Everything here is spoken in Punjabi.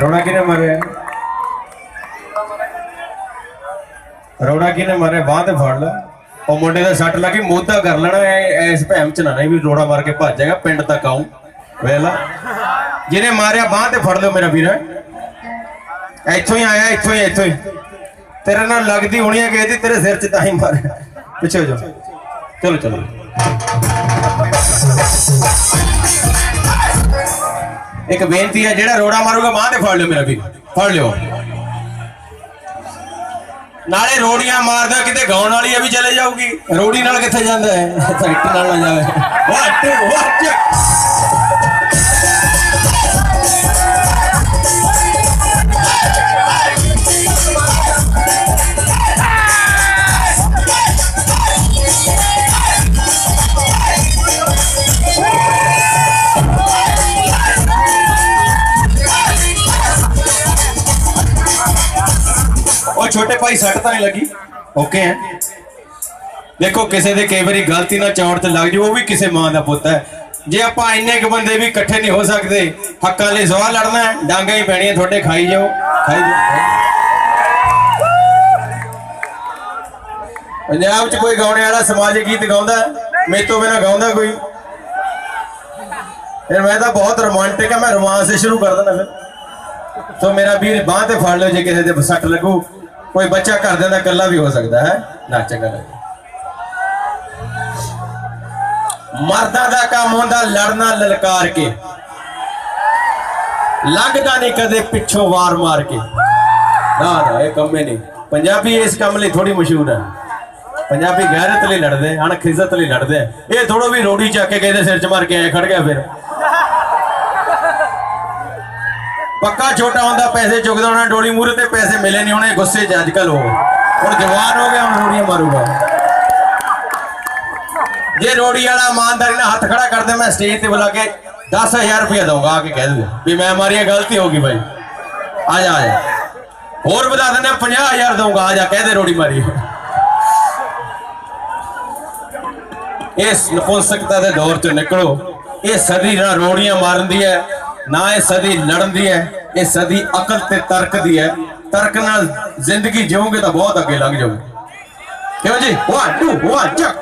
ਰੋਣਾ ਕਿਨੇ ਮਾਰਿਆ ਰੋਣਾ ਕਿਨੇ ਮਾਰਿਆ ਬਾਹ ਤੇ ਫੜ ਲੈ ਉਹ ਮੁੰਡੇ ਦਾ ਸੱਟ ਲੱਗੀ ਮੋਧਾ ਕਰ ਲੈਣਾ ਐਸ ਭੈਮ ਚ ਨਾ ਨਹੀਂ ਵੀ ਰੋੜਾ ਮਾਰ ਕੇ ਭੱਜ ਜਾਏਗਾ ਪਿੰਡ ਤੱਕ ਆਉਂ ਵੇਲਾ ਜਿਹਨੇ ਮਾਰਿਆ ਬਾਹ ਤੇ ਫੜ ਲਿਓ ਮੇਰਾ ਵੀਰ ਇੱਥੋਂ ਹੀ ਆਇਆ ਇੱਥੋਂ ਹੀ ਇੱਥੋਂ ਹੀ ਤੇਰੇ ਨਾਲ ਲੱਗਦੀ ਹੋਣੀ ਹੈ ਕਿ ਇਹਦੀ ਤੇਰੇ ਸਿਰ 'ਚ ਤਾਂ ਹੀ ਮਾਰਿਆ ਪਿੱਛੇ ਹੋ ਜਾ ਚਲੋ ਚਲੋ ਇੱਕ ਬੇਨਤੀ ਹੈ ਜਿਹੜਾ ਰੋੜਾ ਮਾਰੂਗਾ ਬਾਹ ਤੇ ਫੜ ਲਿਓ ਮੇਰਾ ਵੀ ਫੜ ਲਿਓ ਨਾਲੇ ਰੋੜੀਆਂ ਮਾਰਦਾ ਕਿਤੇ ਗਾਉਣ ਵਾਲੀ ਆ ਵੀ ਚਲੇ ਜਾਊਗੀ ਰੋੜੀ ਨਾਲ ਕਿੱਥੇ ਜਾਂਦਾ ਹੈ ਟਰੈਕਟਰ ਨਾਲ ਨਾ ਜਾਵੇ ਵਾਹ ਟੂ ਉਹ ਛੋਟੇ ਭਾਈ ਸੱਟ ਤਾਂ ਨਹੀਂ ਲੱਗੀ? ਓਕੇ ਹੈ। ਦੇਖੋ, ਕਿਸੇ ਦੇ ਕਈ ਵਾਰੀ ਗਲਤੀ ਨਾਲ ਚੌੜ ਤੇ ਲੱਗ ਜੂ, ਉਹ ਵੀ ਕਿਸੇ ਮਾਂ ਦਾ ਪੁੱਤ ਹੈ। ਜੇ ਆਪਾਂ ਇੰਨੇ ਕੁ ਬੰਦੇ ਵੀ ਇਕੱਠੇ ਨਹੀਂ ਹੋ ਸਕਦੇ, ਹੱਕਾਂ ਲਈ ਸਵਾਲ ਲੜਨਾ ਹੈ, ਡਾਂਗਾ ਹੀ ਪੈਣੀਆਂ, ਤੁਹਾਡੇ ਖਾਈ ਜਾਓ ਖਾਈ ਜਾਓ। ਪੰਜਾਬ 'ਚ ਕੋਈ ਗਾਉਣੇ ਵਾਲਾ ਸਮਾਜਿਕ ਗੀਤ ਗਾਉਂਦਾ ਮੇਰੇ ਤੋਂ ਬਿਨਾ ਗਾਉਂਦਾ ਕੋਈ? ਫਿਰ ਮੈਂ ਤਾਂ ਬਹੁਤ ਰੋਮਾਂਟਿਕ ਆ ਮੈਂ ਰੋਮਾਂਸ ਸ਼ੁਰੂ ਕਰ ਦਿੰਦਾ ਫਿਰ। ਸੋ ਮੇਰਾ ਵੀਰ ਬਾਹ ਤੇ ਫੜ ਲਿਓ, ਜੇ ਕਿਸੇ ਦੇ ਸੱਟ ਲੱਗੂ। ਕੋਈ ਬੱਚਾ ਘਰਦਿਆਂ ਦਾ ਇਕੱਲਾ ਵੀ ਹੋ ਸਕਦਾ ਹੈ। ਨਾ, ਚੰਗਾ ਲੱਗੇ ਮਰਦਾਂ ਦਾ ਕੰਮ ਹੁੰਦਾ ਲੜਨਾ ਲਲਕਾਰ ਕੇ। ਲੱਗਦਾ ਨਹੀਂ ਕਦੇ ਪਿੱਛੋਂ ਵਾਰ ਮਾਰ ਕੇ। ਨਾ ਨਾ, ਇਹ ਕੰਮੇ ਨਹੀਂ। ਪੰਜਾਬੀ ਇਸ ਕੰਮ ਲਈ ਥੋੜੀ ਮਸ਼ਹੂਰ ਹੈ। ਪੰਜਾਬੀ ਗੈਰਤ ਲਈ ਲੜਦੇ ਹਨ ਖਿਜ਼ਤ ਲਈ ਲੜਦੇ। ਇਹ ਥੋੜੋ ਵੀ ਰੋੜੀ ਚੱਕ ਕੇ ਕਿਸੇ ਦੇ ਸਿਰ 'ਚ ਮਾਰ ਕੇ ਆਏ ਖੜ ਗਿਆ ਫਿਰ। ਪੱਕਾ ਛੋਟਾ ਹੁੰਦਾ, ਪੈਸੇ ਚੁੱਕਦਾ ਹੋਣਾ, ਡੋਲੀ ਮੂਰੇ ਤੇ ਪੈਸੇ ਮਿਲੇ ਨਹੀਂ ਹੋਣੇ, ਗੁੱਸੇ 'ਚ ਅੱਜ ਕੱਲ ਉਹ। ਹੁਣ ਜਵਾਨ ਹੋ ਗਿਆ, ਹੁਣ ਰੋੜੀਆਂ ਮਾਰੂਗਾ। ਜੇ ਰੋੜੀ ਵਾਲਾ ਇਮਾਨਦਾਰੀ ਨਾਲ ਹੱਥ ਖੜਾ ਕਰਦੇ ਮੈਂ ਸਟੇਜ ਤੇ ਬੁਲਾ ਕੇ 10000 ਰੁਪਏ ਦਊਂਗਾ, ਆ ਕੇ ਕਹਿ ਦੂੰਗਾ, ਵੀ ਮੈਂ ਮਾਰੀ ਗਲਤੀ ਹੋ ਗਈ ਭਾਈ ਆ ਜਾ ਆ ਜਾ। ਹੋਰ ਵਧਾ ਦਿੰਦੇ 50000 ਦਊਂਗਾ, ਆ ਜਾ, ਕਹਿ ਦੇ ਰੋੜੀ ਮਾਰੀ। ਹੈ। ਇਸ ਨਪੁੰਸਕਤਾ ਦੇ ਦੌਰ ਤੋਂ ਨਿਕਲੋ। ਇਹ ਸਦੀ ਨਾਲ ਰੋੜੀਆਂ ਮਾਰਨ ਦੀ ਹੈ। ਨਾ ਇਹ ਸਦੀ ਲੜਨ ਦੀ ਹੈ, ਇਹ ਸਦੀ ਅਕਲ ਤੇ ਤਰਕ ਦੀ ਹੈ। ਤਰਕ ਨਾਲ ਜ਼ਿੰਦਗੀ ਜਿਉਂਗੇ ਤਾਂ ਬਹੁਤ ਅੱਗੇ ਲੰਘ ਜਾਓਗੇ ਕਿਉਂ ਜੀ? 1 2 1 ਚੱਕ